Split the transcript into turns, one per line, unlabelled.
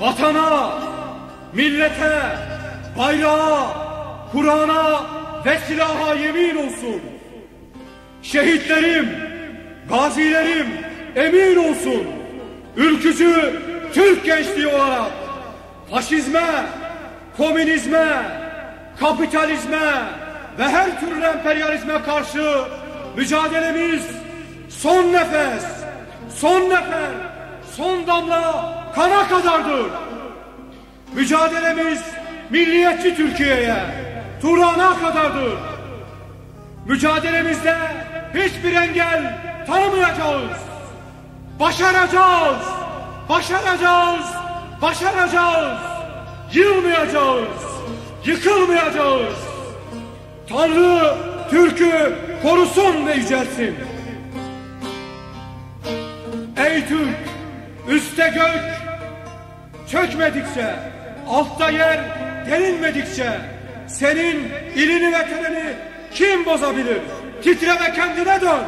vatana, millete, bayrağa, Kur'an'a ve silaha yemin olsun. Şehitlerim, gazilerim emin olsun. Ülkücü Türk gençliği olarak faşizme, komünizme, kapitalizme ve her türlü emperyalizme karşı mücadelemiz son nefes, son nefer, son damla kana kadardır. Mücadelemiz milliyetçi Türkiye'ye, Turan'a kadardır. Mücadelemizde hiçbir engel tanımayacağız. Başaracağız, başaracağız, başaracağız. Yılmayacağız, yıkılmayacağız. Tanrı Türk'ü korusun ve yücelsin. Ey Türk, üstte gök, çökmedikçe, altta yer delinmedikçe, senin ilini ve tenini kim bozabilir? Titre ve kendine dön.